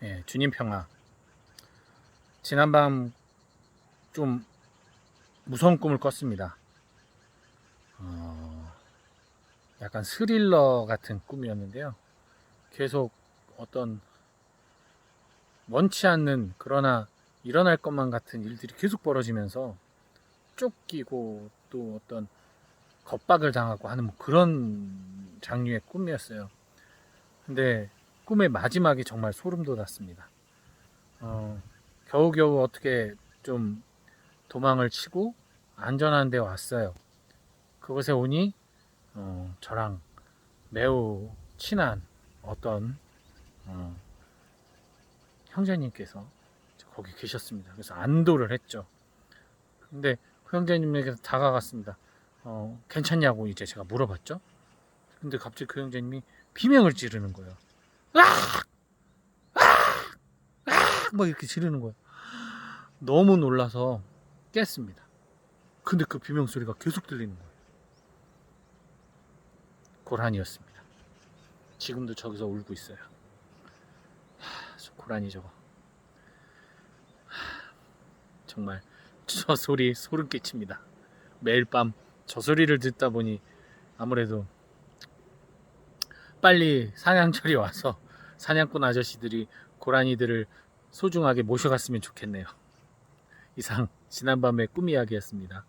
예, 주님 평화. 지난밤 좀 무서운 꿈을 꿨습니다. 어, 약간 스릴러 같은 꿈이었는데요. 계속 어떤 원치 않는 그러나 일어날 것만 같은 일들이 계속 벌어지면서 쫓기고 또 어떤 겁박을 당하고 하는 뭐 그런 장르의 꿈이었어요. 근데 꿈의 마지막이 정말 소름 돋았습니다. 어, 겨우겨우 어떻게 좀 도망을 치고 안전한 데 왔어요. 그곳에 오니 어, 저랑 매우 친한 어떤 어, 형제님께서 거기 계셨습니다. 그래서 안도를 했죠. 근데 그 형제님에게서 다가갔습니다. 어, 괜찮냐고 이제 제가 물어봤죠. 근데 갑자기 그 형제님이 비명을 지르는 거예요. 막 이렇게 지르는 거예요. 너무 놀라서 깼습니다. 근데 그 비명 소리가 계속 들리는 거예요. 고란이었습니다. 지금도 저기서 울고 있어요. 하, 저 고란이 저거. 하, 정말 저 소리 소름 끼칩니다. 매일 밤 저 소리를 듣다 보니 아무래도 빨리 사냥철이 와서 사냥꾼 아저씨들이 고라니들을 소중하게 모셔갔으면 좋겠네요. 이상 지난밤의 꿈 이야기였습니다.